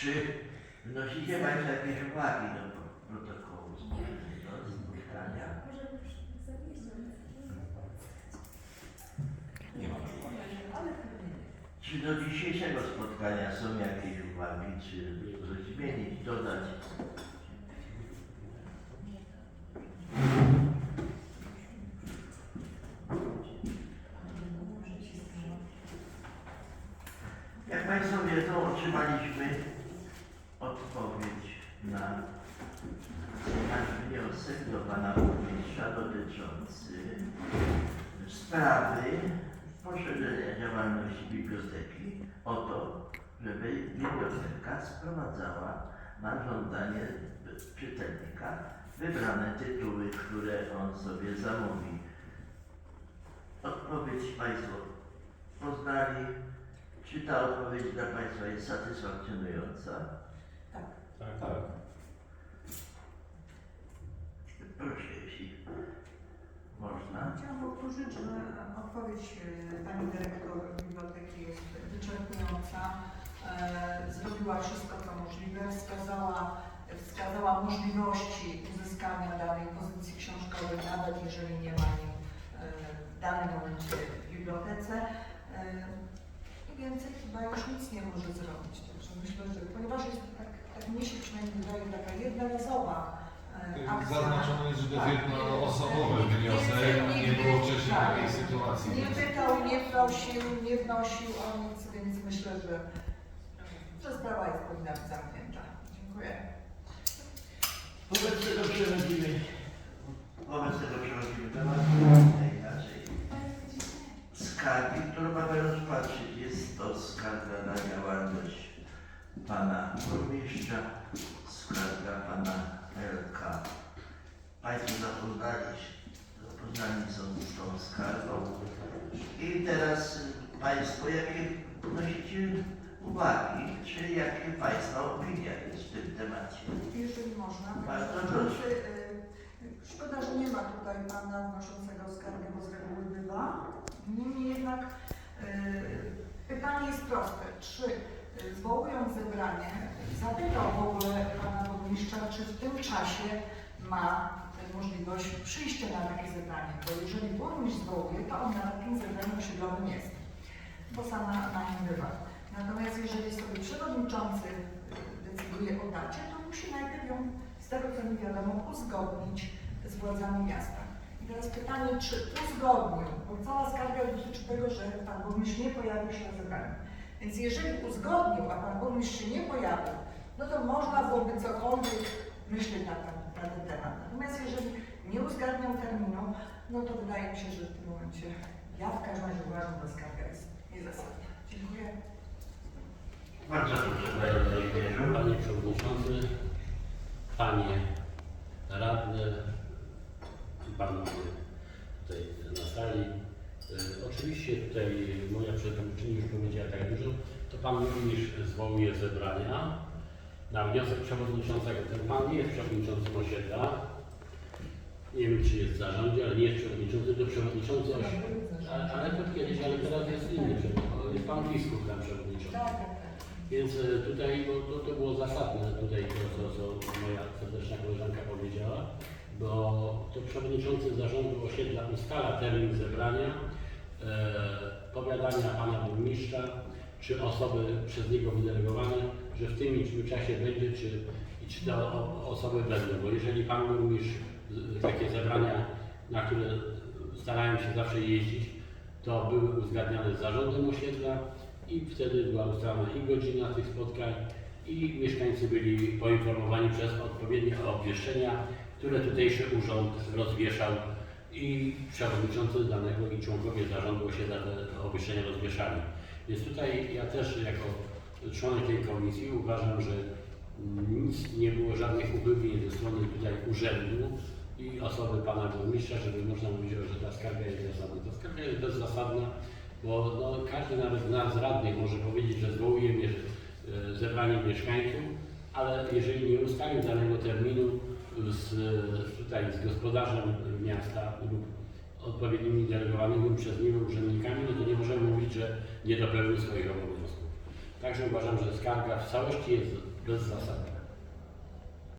Czy wnosicie Państwo jakieś uwagi do protokołu poprzedniego spotkania? Nie ma. Czy do dzisiejszego spotkania są jakieś uwagi, czy coś zmienić, dodać? Jak Państwo wiedzą, otrzymaliśmy odpowiedź na nasz wniosek do Pana Burmistrza dotyczący sprawy poszerzenia działalności biblioteki o to, żeby biblioteka sprowadzała na żądanie czytelnika wybrane tytuły, które on sobie zamówi. Odpowiedź Państwo poznali. Czy ta odpowiedź dla Państwa jest satysfakcjonująca? Tak. Tak, tak. Proszę, jeśli można. Chciałam powtórzyć, że odpowiedź e, Pani Dyrektor Biblioteki jest wyczerpująca. E, Zrobiła wszystko, co możliwe. Wskazała, wskazała możliwości uzyskania danej pozycji książkowej, nawet jeżeli nie ma jej e, w danym momencie w bibliotece. E, więcej chyba już nic nie może zrobić. Także myślę, że ponieważ jest tak, tak mnie się przynajmniej wydaje taka jednorazowa e, akcja. Zaznaczone jest, że to Tak. jest jednoosobowy wniosek, nie było wcześniej Tak. takiej sytuacji. Nie pytał, nie prosił, nie wnosił o nic, więc myślę, że, że sprawa jest powinna być zamknięta. Dziękuję. Wobec tego przechodzimy, wobec tego przechodzimy do tematu inaczej. Skargi, którą mamy rozpatrzyć, jest to skarga na działalność Pana Burmistrza, skarga Pana LK. Państwo zapoznali się, zapoznani są z tą skargą. I teraz Państwo, jakie wnosicie uwagi, czy jakie Państwa opinia jest w tym temacie? Jeżeli można, Bardzo Panie proszę. Y, szkoda, że nie ma tutaj Pana wnoszącego skargę, bo z reguły bywa. Niemniej jednak y, pytanie jest proste. Czy y, zwołując zebranie, zapytał w ogóle Pana Burmistrza, czy w tym czasie ma możliwość przyjścia na takie zebranie? Bo jeżeli burmistrz zwołuje, to on na takim zebraniu osiedlowym jest, bo sama na nim bywa. Natomiast jeżeli sobie przewodniczący y, decyduje o dacie, to musi najpierw ją, z tego co mi wiadomo, uzgodnić z władzami miasta. I teraz pytanie, czy uzgodnił, bo cała skarga dotyczy tego, że pan burmistrz nie pojawił się na zebraniu. Więc jeżeli uzgodnił, a pan burmistrz się nie pojawił, no to można byłoby cokolwiek myśleć na ten, na ten temat. Natomiast jeżeli nie uzgadniał terminu, no to wydaje mi się, że w tym momencie ja w każdym razie uważam, że skarga jest niezasadna. Dziękuję. Bardzo proszę, Panie Przewodniczący, Panie Radne i Panowie tutaj na sali. Y, Oczywiście tutaj moja przedmówczyni już powiedziała tak dużo, to Pan Burmistrz zwołuje zebrania na wniosek Przewodniczącego. Ten Pan nie jest Przewodniczącym osiedla. Nie wiem, czy jest w zarządzie, ale nie jest Przewodniczący, to Przewodniczący osiedla. Ale, ale to kiedyś, ale teraz jest inny Przewodniczący. Jest Pan Fiskus tam Przewodniczący. Tak, tak, tak. Więc e, tutaj bo to, to było zasadne, tutaj to, co, co moja serdeczna koleżanka powiedziała, bo to przewodniczący zarządu osiedla ustala termin zebrania, e, powiadania pana burmistrza, czy osoby przez niego wydelegowane, że w tym i tym czasie będzie, czy, czy te osoby będą. Bo jeżeli pan burmistrz z- takie zebrania, na które starałem się zawsze jeździć, to były uzgadniane z zarządem osiedla i wtedy była ustalona i godzina tych spotkań i mieszkańcy byli poinformowani przez odpowiednie obwieszczenia, które tutejszy urząd rozwieszał i przewodniczący danego i członkowie zarządu osiedla te obwieszczenia rozwieszali. Więc tutaj ja też jako członek tej komisji uważam, że nic nie było żadnych uchybień ze strony tutaj urzędu i osoby pana burmistrza, żeby można mówić, że ta skarga jest zasadna. Ta skarga jest bezzasadna, bo no, każdy nawet z nas radnych może powiedzieć, że zwołuje mie- e, zebranie mieszkańców, ale jeżeli nie ustalił danego terminu z tutaj z gospodarzem miasta lub odpowiednimi delegowanymi przez niego urzędnikami, no to nie możemy mówić, że nie dopełnił swoich obowiązków. Także uważam, że skarga w całości jest bezzasadna.